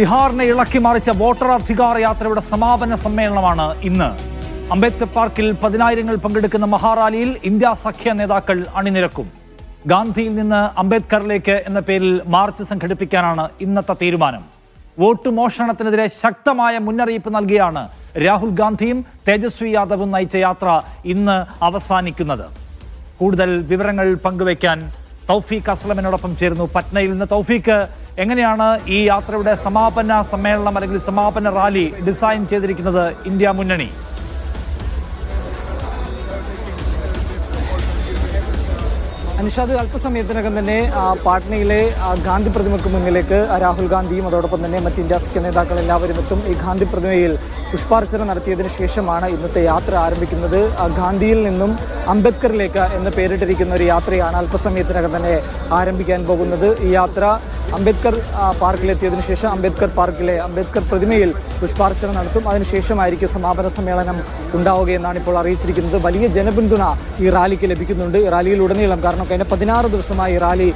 ബീഹാറിനെ ഇളക്കി മറിച്ച വോട്ടർ അധികാര യാത്രയുടെ സമാപന സമ്മേളനമാണ് ഇന്ന്. അംബേദ്കർ പാർക്കിൽ പതിനായിരങ്ങൾ പങ്കെടുക്കുന്ന മഹാറാലിയിൽ ഇന്ത്യ സഖ്യ നേതാക്കൾ അണിനിരക്കും. ഗാന്ധിയിൽ നിന്ന് അംബേദ്കറിലേക്ക് എന്ന പേരിൽ മാർച്ച് സംഘടിപ്പിക്കാനാണ് ഇന്നത്തെ തീരുമാനം. വോട്ട് മോഷണത്തിനെതിരെ ശക്തമായ മുന്നറിയിപ്പ് നൽകിയാണ് രാഹുൽ ഗാന്ധിയും തേജസ്വി യാദവും നയിച്ച യാത്ര ഇന്ന് അവസാനിക്കുന്നത്. കൂടുതൽ വിവരങ്ങൾ പങ്കുവയ്ക്കാൻ തൗഫീഖ് അസ്ലമിനോടൊപ്പം ചേരുന്നു പറ്റ്നയിൽ നിന്ന് തൗഫീഖ്. എങ്ങനെയാണ് ഈ യാത്രയുടെ സമാപന സമ്മേളനം അല്ലെങ്കിൽ സമാപന റാലി ഡിസൈൻ ചെയ്തിരിക്കുന്നത് ഇന്ത്യ മുന്നണി? അനുഷാദ് അല്പസമയത്തിനകം തന്നെ പാട്നയിലെ ഗാന്ധി പ്രതിമയ്ക്ക് മുന്നിലേക്ക് രാഹുൽ ഗാന്ധിയും അതോടൊപ്പം തന്നെ മറ്റ് ഇന്ത്യ സഖ്യ നേതാക്കൾ എല്ലാവരും എത്തും. ഈ ഗാന്ധി പ്രതിമയിൽ പുഷ്പാർച്ചന നടത്തിയതിനു ശേഷമാണ് ഇന്നത്തെ യാത്ര ആരംഭിക്കുന്നത്. ഗാന്ധിയിൽ നിന്നും അംബേദ്കറിലേക്ക് എന്ന് പേരിട്ടിരിക്കുന്ന ഒരു യാത്രയാണ് അല്പസമയത്തിനകം തന്നെ ആരംഭിക്കാൻ പോകുന്നത്. ഈ യാത്ര അംബേദ്കർ പാർക്കിലെത്തിയതിനു ശേഷം അംബേദ്കർ പാർക്കിലെ അംബേദ്കർ പ്രതിമയിൽ പുഷ്പാർച്ചന നടത്തും. അതിനുശേഷമായിരിക്കും സമാപന സമ്മേളനം ഉണ്ടാവുകയെന്നാണ് ഇപ്പോൾ അറിയിച്ചിരിക്കുന്നത്. വലിയ ജനപിന്തുണ ഈ റാലിക്ക് ലഭിക്കുന്നുണ്ട്. റാലിയിൽ ഉടനീളം കാരണം കഴിഞ്ഞ പതിനാറ് ദിവസമായി ഈ റാലി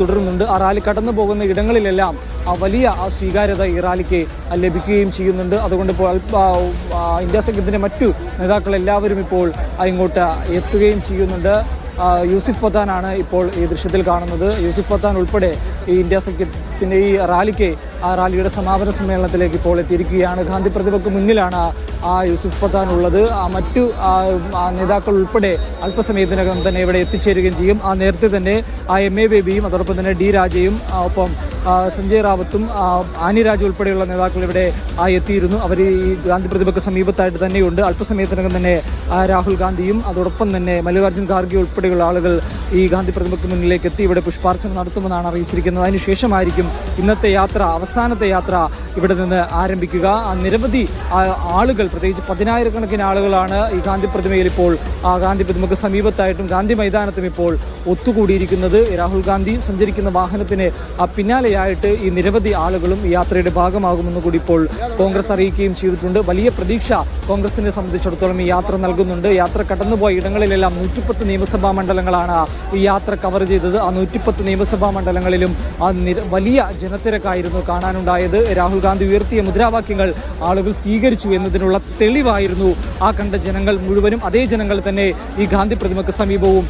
തുടരുന്നുണ്ട്. ആ റാലി കടന്നു പോകുന്ന ഇടങ്ങളിലെല്ലാം ആ വലിയ ആ സ്വീകാര്യത ഈ റാലിക്ക് ലഭിക്കുകയും ചെയ്യുന്നുണ്ട്. അതുകൊണ്ട് ഇപ്പോൾ ഇന്ത്യ സംഘത്തിന്റെ മറ്റു നേതാക്കൾ എല്ലാവരും ഇപ്പോൾ ഇങ്ങോട്ട് എത്തുകയും ചെയ്യുന്നുണ്ട്. യൂസിഫ് പത്താനാണ് ഇപ്പോൾ ഈ ദൃശ്യത്തിൽ കാണുന്നത്. യൂസിഫ് പത്താൻ ഉൾപ്പെടെ ഈ ഇന്ത്യ സഖ്യത്തിന്റെ ഈ റാലിക്ക് ആ റാലിയുടെ സമാപന സമ്മേളനത്തിലേക്ക് ഇപ്പോൾ എത്തിയിരിക്കുകയാണ്. ഗാന്ധി പ്രതിമയ്ക്ക് മുന്നിലാണ് ആ യൂസുഫ് പത്താൻ ഉള്ളത്. ആ മറ്റു നേതാക്കൾ ഉൾപ്പെടെ അല്പസമയത്തിനകം തന്നെ ഇവിടെ എത്തിച്ചേരുകയും ചെയ്യും. ആ നേരത്തെ തന്നെ ആ എം എ ബേബിയും അതോടൊപ്പം തന്നെ ഡി രാജയും ഒപ്പം സഞ്ജയ് റാവത്തും ആനിരാജ് ആനി രാജു ഉൾപ്പെടെയുള്ള നേതാക്കൾ ഇവിടെ എത്തിയിരുന്നു. അവർ ഈ ഗാന്ധി പ്രതിമയ്ക്ക് സമീപത്തായിട്ട് തന്നെയുണ്ട്. അല്പസമയത്തിനകം തന്നെ രാഹുൽ ഗാന്ധിയും അതോടൊപ്പം തന്നെ മല്ലികാർജുൻ ഖാർഗെ ഉൾപ്പെടെയുള്ള ആളുകൾ ഈ ഗാന്ധി പ്രതിമയ്ക്ക് മുന്നിലേക്ക് എത്തി ഇവിടെ പുഷ്പാർച്ചന നടത്തുമെന്നാണ് അറിയിച്ചിരിക്കുന്നത്. അതിനുശേഷമായിരിക്കും ഇന്നത്തെ യാത്ര അവസാനത്തെ യാത്ര ഇവിടെ നിന്ന് ആരംഭിക്കുക. നിരവധി ആളുകൾ പ്രത്യേകിച്ച് പതിനായിരക്കണക്കിന് ആളുകളാണ് ഈ ഗാന്ധി പ്രതിമയിൽ ഇപ്പോൾ ആ ഗാന്ധി പ്രതിമയ്ക്ക് സമീപത്തായിട്ടും ഗാന്ധി മൈതാനത്തും ഇപ്പോൾ ഒത്തുകൂടിയിരിക്കുന്നത്. രാഹുൽ ഗാന്ധി സഞ്ചരിക്കുന്ന വാഹനത്തിന് ആ, പിന്നാലെയായിട്ട് ഈ നിരവധി ആളുകളും ഈ യാത്രയുടെ ഭാഗമാകുമെന്ന് കൂടി ഇപ്പോൾ കോൺഗ്രസ് അറിയിക്കുകയും ചെയ്തിട്ടുണ്ട്. വലിയ പ്രതീക്ഷ കോൺഗ്രസിനെ സംബന്ധിച്ചിടത്തോളം ഈ യാത്ര നൽകുന്നുണ്ട്. യാത്ര കടന്നുപോയ ഇടങ്ങളിലെല്ലാം നൂറ്റിപ്പത്ത് നിയമസഭാ മണ്ഡലങ്ങളാണ് ഈ യാത്ര കവർ ചെയ്തത്. ആ നൂറ്റിപ്പത്ത് നിയമസഭാ മണ്ഡലങ്ങളിലും ആ വലിയ ജനത്തിരക്കായിരുന്നു കാണാനുണ്ടായത്. രാഹുൽ ഗാന്ധി ഉയർത്തിയ മുദ്രാവാക്യങ്ങൾ ആളുകൾ സ്വീകരിച്ചു എന്നതിനുള്ള തെളിവായിരുന്നു. ആ കണ്ട ജനങ്ങൾ മുഴുവനും അതേ ജനങ്ങൾ തന്നെ ഈ ഗാന്ധി പ്രതിമയ്ക്ക് സമീപവും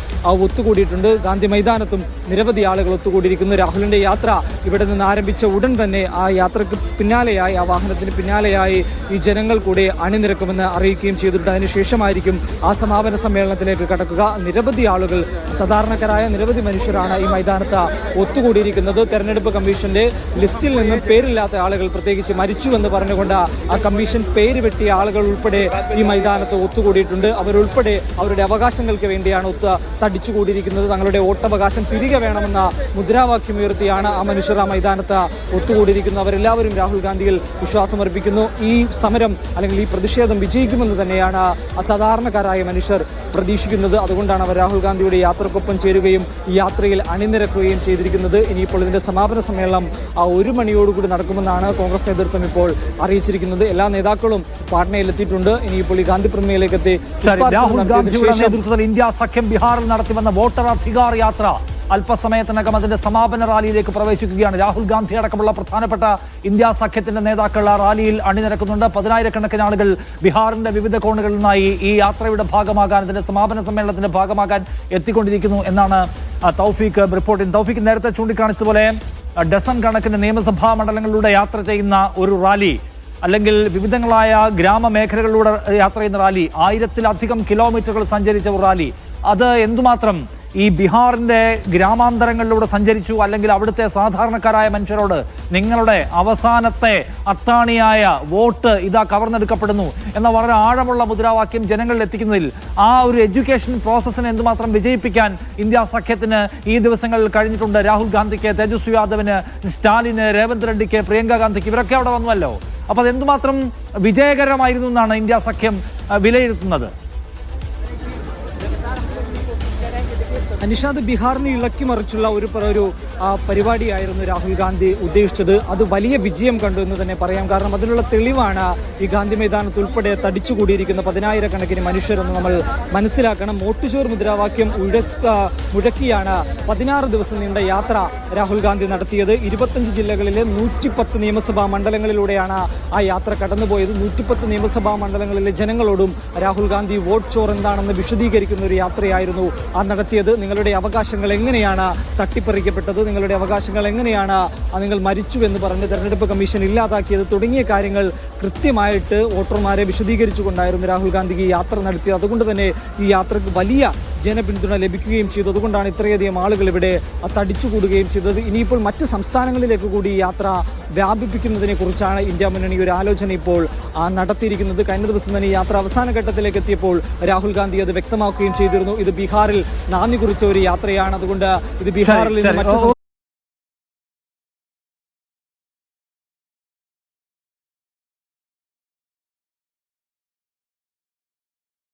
ഒത്തുകൂടിയിട്ടുണ്ട്. ഗാന്ധി മൈതാനത്തും നിരവധി ആളുകൾ ഒത്തുകൂടിയിരിക്കുന്നു. രാഹുലിന്റെ യാത്ര ഇവിടെ നിന്ന് ആരംഭിച്ച ഉടൻ തന്നെ ആ യാത്രയ്ക്ക് പിന്നാലെയായി ആ വാഹനത്തിന് പിന്നാലെയായി ഈ ജനങ്ങൾ കൂടെ അണിനിരക്കുമെന്ന് അറിയിക്കുകയും ചെയ്തിട്ടുണ്ട്. അതിനുശേഷമായിരിക്കും ആ സമാപന സമ്മേളനത്തിലേക്ക് കടക്കുക. നിരവധി ആളുകൾ സാധാരണക്കാരായ നിരവധി മനുഷ്യരാണ് ഈ മൈതാനത്ത് ഒത്തുകൂടിയിരിക്കുന്നത്. തെരഞ്ഞെടുപ്പ് കമ്മീഷന്റെ ലിസ്റ്റിൽ നിന്നും പേരില്ലാത്ത ആളുകൾ പ്രത്യേകിച്ച് മരിച്ചു എന്ന് പറഞ്ഞുകൊണ്ട് ആ കമ്മീഷൻ പേര് വെട്ടിയ ആളുകൾ ഉൾപ്പെടെ ഈ മൈതാനത്ത് ഒത്തുകൂടിയിട്ടുണ്ട്. അവരുൾപ്പെടെ അവരുടെ അവകാശങ്ങൾക്ക് വേണ്ടിയാണ് ഒത്ത് തടിച്ചുകൂടിയിരിക്കുന്നത്. തങ്ങളുടെ വോട്ടവകാശം തിരികെ വേണമെന്ന മുദ്രാവാക്യം ഉയർത്തിയാണ് ആ മനുഷ്യർ മൈതാനത്ത് ഒത്തുകൂടിയിരിക്കുന്നവരെല്ലാവരും രാഹുൽ ഗാന്ധിയിൽ വിശ്വാസമർപ്പിക്കുന്നു. ഈ സമരം അല്ലെങ്കിൽ ഈ പ്രതിഷേധം വിജയിക്കുമെന്ന് തന്നെയാണ് അസാധാരണക്കാരായ മനുഷ്യർ പ്രതീക്ഷിക്കുന്നത്. അതുകൊണ്ടാണ് അവർ രാഹുൽ ഗാന്ധിയുടെ യാത്രക്കൊപ്പം ചേരുകയും ഈ യാത്രയിൽ അണിനിരക്കുകയും ചെയ്തിരിക്കുന്നത്. ഇനിയിപ്പോൾ ഇതിന്റെ സമാപന സമ്മേളനം ആ ഒരു മണിയോടുകൂടി നടക്കുമെന്നാണ് കോൺഗ്രസ് നേതൃത്വം ഇപ്പോൾ അറിയിച്ചിരിക്കുന്നത്. എല്ലാ നേതാക്കളും പാട്നയിലെത്തിയിട്ടുണ്ട്. ഇനിയിപ്പോൾ ഈ ഗാന്ധി പ്രതിമയിലേക്ക് എത്തി രാഹുൽ ഗാന്ധിയുടെ നേതൃത്വത്തിൽ ഇന്ത്യ സഖ്യം ബീഹാറിൽ നടത്തിവന്ന വോട്ടർ അധികാർ യാത്ര. അല്പസമയത്തിനകം അതിന്റെ സമാപന റാലിയിലേക്ക് പ്രവേശിക്കുകയാണ്. രാഹുൽ ഗാന്ധി അടക്കമുള്ള പ്രധാനപ്പെട്ട ഇന്ത്യ സഖ്യത്തിന്റെ നേതാക്കൾ ആ റാലിയിൽ അണിനിരക്കുന്നുണ്ട്. പതിനായിരക്കണക്കിന് ആളുകൾ ബീഹാറിന്റെ വിവിധ കോണുകളിൽ നിന്നായി ഈ യാത്രയുടെ ഭാഗമാകാൻ ഇതിന്റെ സമാപന സമ്മേളനത്തിന്റെ ഭാഗമാകാൻ എത്തിക്കൊണ്ടിരിക്കുന്നു എന്നാണ് തൗഫീഖ് റിപ്പോർട്ട് ചെയ്യുന്നത് തൗഫീഖ് നേരത്തെ ചൂണ്ടിക്കാണിച്ചതുപോലെ പോലെ ഡസൺ കണക്കിന് നിയമസഭാ മണ്ഡലങ്ങളിലൂടെ യാത്ര ചെയ്യുന്ന ഒരു റാലി അല്ലെങ്കിൽ വിവിധങ്ങളായ ഗ്രാമമേഖലകളിലൂടെ യാത്ര ചെയ്യുന്ന റാലി ആയിരത്തിലധികം കിലോമീറ്ററുകൾ സഞ്ചരിച്ച ഒരു റാലി അത് എന്തുമാത്രം ഈ ബീഹാറിന്റെ ഗ്രാമാന്തരങ്ങളിലൂടെ സഞ്ചരിച്ചു അല്ലെങ്കിൽ അവിടുത്തെ സാധാരണക്കാരായ മനുഷ്യരോട് നിങ്ങളുടെ അവസാനത്തെ അത്താണിയായ വോട്ട് ഇതാ കവർന്നെടുക്കപ്പെടുന്നു എന്ന വളരെ ആഴമുള്ള മുദ്രാവാക്യം ജനങ്ങളിൽ എത്തിക്കുന്നതിൽ ആ ഒരു എഡ്യൂക്കേഷൻ പ്രോസസ്സിനെ എന്തുമാത്രം വിജയിപ്പിക്കാൻ ഇന്ത്യ സഖ്യത്തിന് ഈ ദിവസങ്ങളിൽ കഴിഞ്ഞിട്ടുണ്ട്? രാഹുൽ ഗാന്ധിക്ക് തേജസ്വി യാദവിന് സ്റ്റാലിന് രേവന്ത് റെഡ്ഡിക്ക് പ്രിയങ്ക ഗാന്ധിക്ക് ഇവരൊക്കെ അവിടെ വന്നുവല്ലോ. അപ്പോൾ അതെന്തുമാത്രം വിജയകരമായിരുന്നു എന്നാണ് ഇന്ത്യ സഖ്യം വിലയിരുത്തുന്നത്? അനിഷാദ് ബീഹാറിനെ ഇളക്കി മറിച്ചുള്ള ഒരു ഒരു പരിപാടിയായിരുന്നു രാഹുൽ ഗാന്ധി ഉദ്ദേശിച്ചത്. അത് വലിയ വിജയം കണ്ടു എന്ന് തന്നെ പറയാം. കാരണം അതിനുള്ള തെളിവാണ് ഈ ഗാന്ധി മൈതാനത്ത് ഉൾപ്പെടെ തടിച്ചുകൂടിയിരിക്കുന്ന പതിനായിരക്കണക്കിന് മനുഷ്യരെന്ന് നമ്മൾ മനസ്സിലാക്കണം. മോട്ടുചോർ മുദ്രാവാക്യം ഉഴക്ക മുഴക്കിയാണ് പതിനാറ് ദിവസം നീണ്ട യാത്ര രാഹുൽ ഗാന്ധി നടത്തിയത്. ഇരുപത്തഞ്ച് ജില്ലകളിലെ നൂറ്റിപ്പത്ത് നിയമസഭാ മണ്ഡലങ്ങളിലൂടെയാണ് ആ യാത്ര കടന്നുപോയത്. നൂറ്റിപ്പത്ത് നിയമസഭാ മണ്ഡലങ്ങളിലെ ജനങ്ങളോടും രാഹുൽ ഗാന്ധി വോട്ട് ചോർ എന്താണെന്ന് വിശദീകരിക്കുന്ന ഒരു യാത്രയായിരുന്നു ആ നടത്തിയത്. നിങ്ങളുടെ അവകാശങ്ങൾ എങ്ങനെയാണ് തട്ടിപ്പറിക്കപ്പെട്ടത്? നിങ്ങളുടെ അവകാശങ്ങൾ എങ്ങനെയാണ് നിങ്ങൾ മരിച്ചു എന്ന് പറഞ്ഞ് തെരഞ്ഞെടുപ്പ് കമ്മീഷൻ ഇല്ലാതാക്കിയത് തുടങ്ങിയ കാര്യങ്ങൾ കൃത്യമായിട്ട് വോട്ടർമാരെ വിശദീകരിച്ചുകൊണ്ടായിരുന്നു രാഹുൽ ഗാന്ധി ഈ യാത്ര നടത്തിയത്. അതുകൊണ്ട് തന്നെ ഈ യാത്രയ്ക്ക് വലിയ ജനപിന്തുണ ലഭിക്കുകയും ചെയ്തു. അതുകൊണ്ടാണ് ഇത്രയധികം ആളുകൾ ഇവിടെ തടിച്ചുകൂടുകയും ചെയ്തത്. ഇനിയിപ്പോൾ മറ്റ് സംസ്ഥാനങ്ങളിലേക്ക് കൂടി യാത്ര വ്യാപിപ്പിക്കുന്നതിനെ കുറിച്ചാണ് ഇന്ത്യ മുന്നണി ഒരു ആലോചന ഇപ്പോൾ നടത്തിയിരിക്കുന്നത് കഴിഞ്ഞ ദിവസം തന്നെ യാത്ര അവസാന ഘട്ടത്തിലേക്ക് എത്തിയപ്പോൾ രാഹുൽ ഗാന്ധി അത് വ്യക്തമാക്കുകയും ചെയ്തിരുന്നു. ഇത് ബീഹാറിൽ നാന്ദി കുറിച്ച ഒരു യാത്രയാണ്. അതുകൊണ്ട് ഇത് ബീഹാറിൽ നിന്ന് മറ്റു